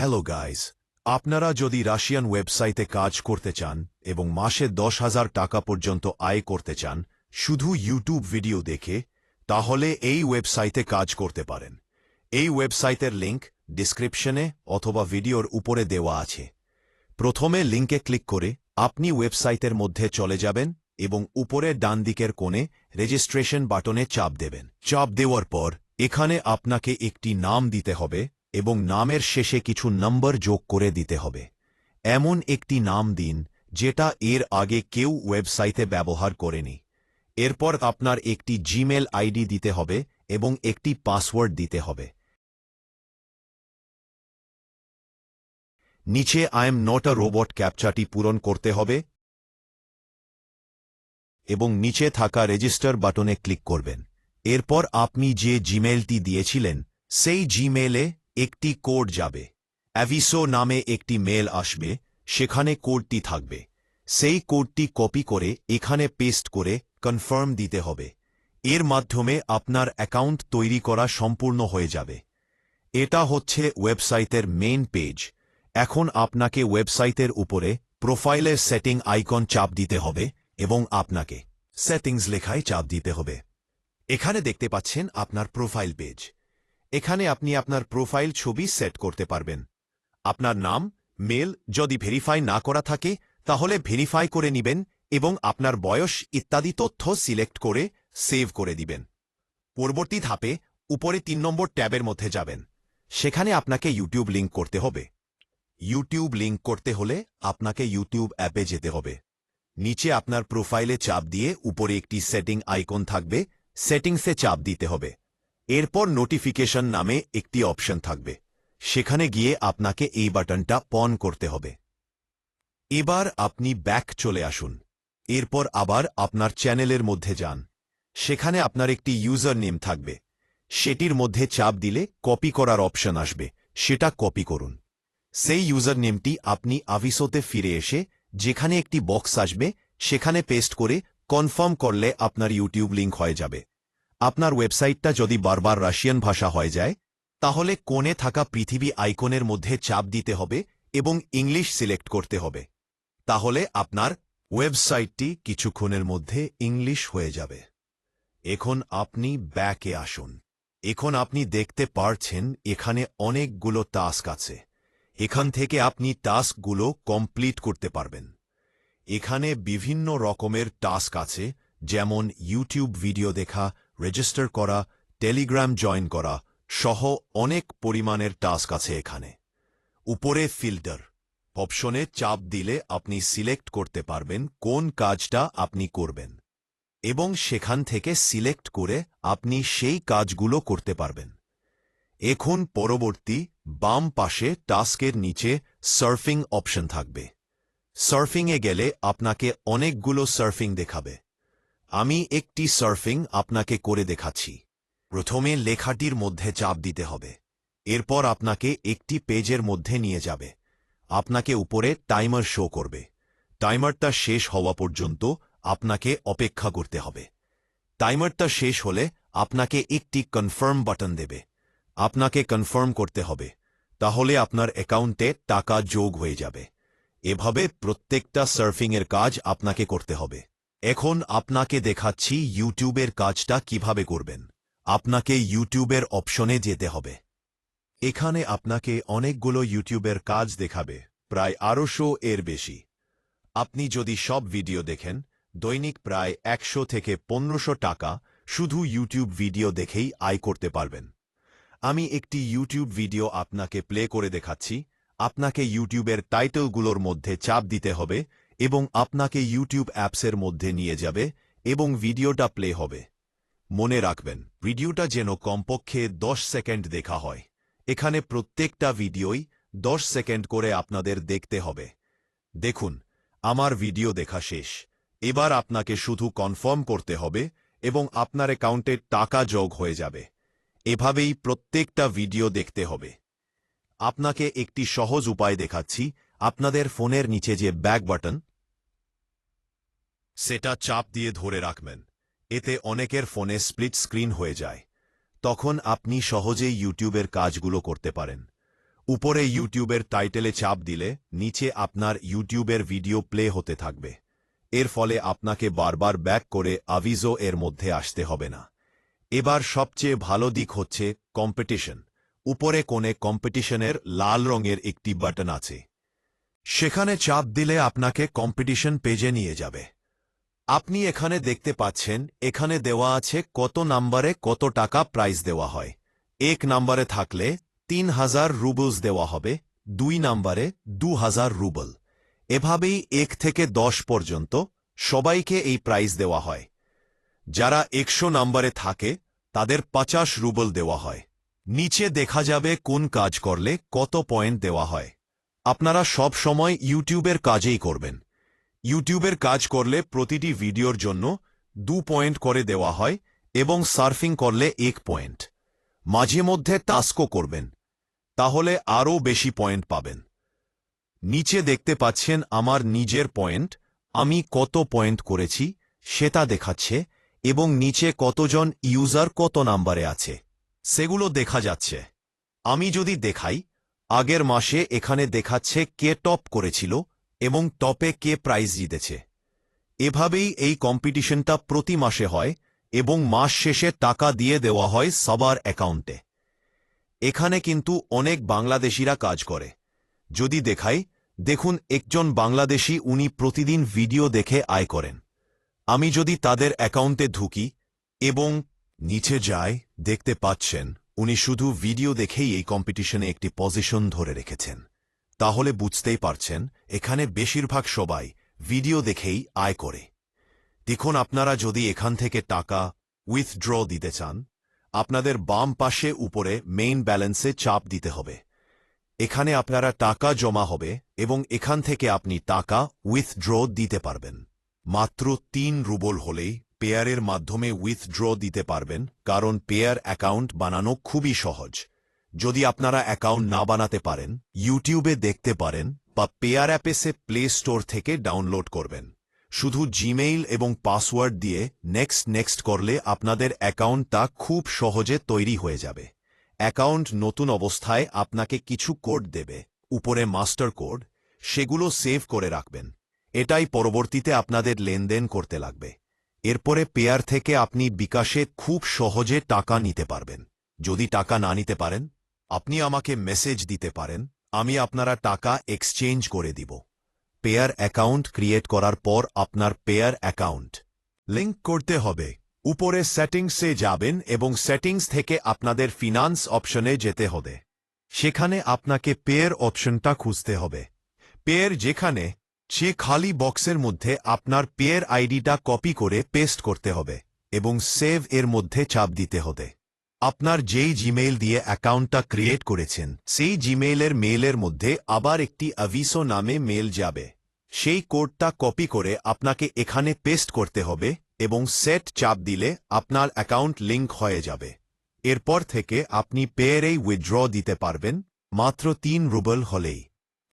Hello guys আপনারা যদি Russian ওয়েবসাইটে কাজ করতে চান এবং মাসে দশ হাজার টাকা পর্যন্ত আয় করতে চান, শুধু ইউটিউব ভিডিও দেখে, তাহলে এই ওয়েবসাইটে কাজ করতে পারেন। এই ওয়েবসাইটের লিঙ্ক ডিসক্রিপশনে অথবা ভিডিওর উপরে দেওয়া আছে। প্রথমে লিঙ্কে ক্লিক করে আপনি ওয়েবসাইটের মধ্যে চলে যাবেন এবং উপরের ডান দিকের কোণে রেজিস্ট্রেশন বাটনে চাপ দেবেন। চাপ দেওয়ার পর এখানে আপনাকে একটি নাম দিতে হবে এবং নামের শেষে কিছু নম্বর যোগ করে দিতে হবে। এমন একটি নাম দিন, যেটা এর আগে কেউ ওয়েবসাইটে ব্যবহার করেনি। এরপর আপনার একটি জিমেল আইডি দিতে হবে এবং একটি পাসওয়ার্ড দিতে হবে। নিচে I am not a robot ক্যাপচাটি পূরণ করতে হবে এবং নিচে থাকা রেজিস্টার বাটনে ক্লিক করবেন। এরপর আপনি যে জিমেলটি দিয়েছিলেন, সেই জিমেলে একটি কোড যাবে। অ্যাভিসো নামে একটি মেল আসবে, সেখানে কোডটি থাকবে। সেই কোডটি কপি করে এখানে পেস্ট করে কনফার্ম দিতে হবে। এর মাধ্যমে আপনার অ্যাকাউন্ট তৈরি করা সম্পূর্ণ হয়ে যাবে। এটা হচ্ছে ওয়েবসাইটের মেইন পেজ। এখন আপনাকে ওয়েবসাইটের উপরে প্রোফাইলের সেটিং আইকন চাপ দিতে হবে এবং আপনাকে সেটিংস লেখায় চাপ দিতে হবে। এখানে দেখতে পাচ্ছেন আপনার প্রোফাইল পেজ। এখানে আপনি আপনার প্রোফাইল ছবি সেট করতে পারবেন। আপনার নাম, মেল, যদি ভেরিফাই না করা থাকে, তাহলে ভেরিফাই করে নিবেন এবং আপনার বয়স ইত্যাদি তথ্য সিলেক্ট করে সেভ করে দিবেন। পরবর্তী ধাপে উপরে তিন নম্বর ট্যাবের মধ্যে যাবেন। সেখানে আপনাকে ইউটিউব লিঙ্ক করতে হবে। ইউটিউব লিঙ্ক করতে হলে আপনাকে ইউটিউব অ্যাপে যেতে হবে। নিচে আপনার প্রোফাইলে চাপ দিয়ে উপরে একটি সেটিং আইকন থাকবে। সেটিংসে চাপ দিতে হবে। এরপর নোটিফিকেশন নামে একটি অপশন থাকবে। সেখানে গিয়ে আপনাকে এই বাটনটা পন করতে হবে। এবার আপনি ব্যাক চলে আসুন। এরপর আবার আপনার চ্যানেলের মধ্যে যান। সেখানে আপনার একটি ইউজার নেম থাকবে। সেটির মধ্যে চাপ দিলে কপি করার অপশন আসবে। সেটা কপি করুন। সেই ইউজার নেমটি আপনি আভিসোতে ফিরে এসে যেখানে একটি বক্স আসবে, সেখানে পেস্ট করে কনফার্ম করলে আপনার ইউটিউব লিঙ্ক হয়ে যাবে। আপনার ওয়েবসাইটটা যদি বারবার রাশিয়ান ভাষা হয়ে যায়, তাহলে কোণে থাকা পৃথিবী আইকনের মধ্যে চাপ দিতে হবে এবং ইংলিশ সিলেক্ট করতে হবে। তাহলে আপনার ওয়েবসাইটটি কিছুক্ষণের মধ্যে ইংলিশ হয়ে যাবে। এখন আপনি ব্যাকে আসুন। এখন আপনি দেখতে পারছেন এখানে অনেকগুলো টাস্ক আছে। এখান থেকে আপনি টাস্কগুলো কমপ্লিট করতে পারবেন। এখানে বিভিন্ন রকমের টাস্ক আছে, যেমন ইউটিউব ভিডিও দেখা রেজিস্টার করা, টেলিগ্রাম জয়েন করা সহ অনেক পরিমাণের টাস্ক আছে এখানে। উপরে ফিল্টার, অপশনে চাপ দিলে আপনি সিলেক্ট করতে পারবেন কোন কাজটা আপনি করবেন এবং সেখান থেকে সিলেক্ট করে আপনি সেই কাজগুলো করতে পারবেন। এখন পরবর্তী বাম পাশে টাস্কের নিচে সার্ফিং অপশন থাকবে। সার্ফিংয়ে গেলে আপনাকে অনেকগুলো সার্ফিং দেখাবে। আমি একটি সার্ফিং আপনাকে করে দেখাচ্ছি। প্রথমে লেখাটির মধ্যে চাপ দিতে হবে। এরপর আপনাকে একটি পেজের মধ্যে নিয়ে যাবে। আপনাকে উপরে টাইমার শো করবে। টাইমারটা শেষ হওয়া পর্যন্ত আপনাকে অপেক্ষা করতে হবে। টাইমারটা শেষ হলে আপনাকে একটি কনফার্ম বাটন দেবে। আপনাকে কনফার্ম করতে হবে। তাহলে আপনার অ্যাকাউন্টে টাকা যোগ হয়ে যাবে। এভাবে প্রত্যেকটা সার্ফিংয়ের কাজ আপনাকে করতে হবে। এখন আপনাকে দেখাচ্ছি ইউটিউবের কাজটা কীভাবে করবেন। আপনাকে ইউটিউবের অপশনে যেতে হবে। এখানে আপনাকে অনেকগুলো ইউটিউবের কাজ দেখাবে, প্রায় আড়শো এর বেশি। আপনি যদি সব ভিডিও দেখেন, দৈনিক প্রায় একশো থেকে পনেরোশো টাকা শুধু ইউটিউব ভিডিও দেখেই আয় করতে পারবেন। আমি একটি ইউটিউব ভিডিও আপনাকে প্লে করে দেখাচ্ছি। আপনাকে ইউটিউবের টাইটেলগুলোর মধ্যে চাপ দিতে হবে এবং আপনাকে ইউটিউব অ্যাপসের মধ্যে নিয়ে যাবে এবং ভিডিওটা প্লে হবে। মনে রাখবেন, ভিডিওটা যেন কমপক্ষে দশ সেকেন্ড দেখা হয়। এখানে প্রত্যেকটা ভিডিওই দশ সেকেন্ড করে আপনাদের দেখতে হবে। দেখুন, আমার ভিডিও দেখা শেষ। এবার আপনাকে শুধু কনফার্ম করতে হবে এবং আপনার অ্যাকাউন্টে টাকা যোগ হয়ে যাবে। এভাবেই প্রত্যেকটা ভিডিও দেখতে হবে। আপনাকে একটি সহজ উপায় দেখাচ্ছি। আপনাদের ফোনের নিচে যে ব্যাক বাটন সেটা চাপ দিয়ে ধরে রাখবেন। এতে অনেকের ফোনে স্প্লিট স্ক্রিন হয়ে যায়। তখন আপনি সহজেই ইউটিউবের কাজগুলো করতে পারেন। উপরে ইউটিউবের টাইটেলে চাপ দিলে নিচে আপনার ইউটিউবের ভিডিও প্লে হতে থাকবে। এর ফলে আপনাকে বারবার ব্যাক করে আভিজো এর মধ্যে আসতে হবে না। এবার সবচেয়ে ভালো দিক হচ্ছে কম্পিটিশন। উপরে কোণে কম্পিটিশনের লাল রঙের একটি বাটন আছে। সেখানে চাপ দিলে আপনাকে কম্পিটিশন পেজে নিয়ে যাবে। আপনি এখানে দেখতে পাচ্ছেন, এখানে দেওয়া আছে কত নাম্বারে কত টাকা প্রাইজ দেওয়া হয়। এক নাম্বারে থাকলে তিন হাজার রুবলস দেওয়া হবে, দুই নাম্বারে দু হাজার রুবল এভাবেই এক থেকে দশ পর্যন্ত সবাইকে এই প্রাইজ দেওয়া হয়। যারা একশো নাম্বারে থাকে, তাদের পঁচাশ রুবল দেওয়া হয়। নিচে দেখা যাবে কোন কাজ করলে কত পয়েন্ট দেওয়া হয়। আপনারা সব সময় ইউটিউবের কাজেই করবেন। ইউটিউবের কাজ করলে প্রতিটি ভিডিওর জন্য দু পয়েন্ট করে দেওয়া হয় এবং সার্ফিং করলে এক পয়েন্ট। মাঝে মধ্যে টাস্কও করবেন, তাহলে আরও বেশি পয়েন্ট পাবেন। নিচে দেখতে পাচ্ছেন আমার নিজের পয়েন্ট, আমি কত পয়েন্ট করেছি সেটা দেখাচ্ছে এবং নিচে কতজন ইউজার কত নাম্বারে আছে, সেগুলো দেখা যাচ্ছে। আমি যদি দেখাই, আগের মাসে এখানে দেখাচ্ছে কে টপ করেছিল এবং টপে কে প্রাইজ জিতেছে। এভাবেই এই কম্পিটিশনটা প্রতি মাসে হয় এবং মাস শেষে টাকা দিয়ে দেওয়া হয় সবার অ্যাকাউন্টে। এখানে কিন্তু অনেক বাংলাদেশিরা কাজ করে। যদি দেখাই, দেখুন একজন বাংলাদেশি উনি প্রতিদিন ভিডিও দেখে আয় করেন। আমি যদি তাদের অ্যাকাউন্টে ঢুকি এবং নিচে যায় দেখতে পাচ্ছেন, উনি শুধু ভিডিও দেখেই এই কম্পিটিশনে একটি পজিশন ধরে রেখেছেন। তাহলে বুঝতেই পারছেন, এখানে বেশিরভাগ সবাই ভিডিও দেখেই আয় করে। দেখুন, আপনারা যদি এখান থেকে টাকা উইথড্র দিতে চান, আপনাদের বাম পাশে উপরে মেইন ব্যালেন্সে চাপ দিতে হবে। এখানে আপনারা টাকা জমা হবে এবং এখান থেকে আপনি টাকা উইথড্র দিতে পারবেন। মাত্র তিন রুবল হলেই পেয়ারের মাধ্যমে উইথড্র দিতে পারবেন, কারণ পেয়ার অ্যাকাউন্ট বানানো খুবই সহজ। যদি আপনারা অ্যাকাউন্ট না বানাতে পারেন, ইউটিউবে দেখতে পারেন বা পেয়ার অ্যাপেসে প্লে স্টোর থেকে ডাউনলোড করবেন। শুধু জিমেইল এবং পাসওয়ার্ড দিয়ে নেক্সট নেক্সট করলে আপনাদের অ্যাকাউন্টটা খুব সহজে তৈরি হয়ে যাবে। অ্যাকাউন্ট নতুন অবস্থায় আপনাকে কিছু কোড দেবে, উপরে মাস্টার কোড, সেগুলো সেভ করে রাখবেন। এটাই পরবর্তীতে আপনাদের লেনদেন করতে লাগবে। এরপরে পেয়ার থেকে আপনি বিকাশে খুব সহজে টাকা নিতে পারবেন। যদি টাকা না নিতে পারেন আপনি আমাকে মেসেজ দিতে পারেন, আমি আপনারা টাকা এক্সচেঞ্জ করে দিব। পেয়ার অ্যাকাউন্ট ক্রিয়েট করার পর আপনার পেয়ার অ্যাকাউন্ট লিঙ্ক করতে হবে। উপরে সেটিংসে যাবেন এবং সেটিংস থেকে আপনাদের ফিনান্স অপশনে যেতে হবে। সেখানে আপনাকে পেয়ার অপশনটা খুঁজতে হবে। পেয়ার যেখানে, সে খালি বক্সের মধ্যে আপনার পেয়ার আইডিটা কপি করে পেস্ট করতে হবে এবং সেভ এর মধ্যে চাপ দিতে হবে। আপনার যেই জিমেইল দিয়ে অ্যাকাউন্টটা ক্রিয়েট করেছেন, সেই জিমেইলের মেইলের মধ্যে আবার একটি অভিসো নামে মেল যাবে। সেই কোডটা কপি করে আপনাকে এখানে পেস্ট করতে হবে এবং সেট চাপ দিলে আপনার অ্যাকাউন্ট লিঙ্ক হয়ে যাবে। এরপর থেকে আপনি পেয়ারেই উইথড্র দিতে পারবেন, মাত্র তিন রুবল হলেই।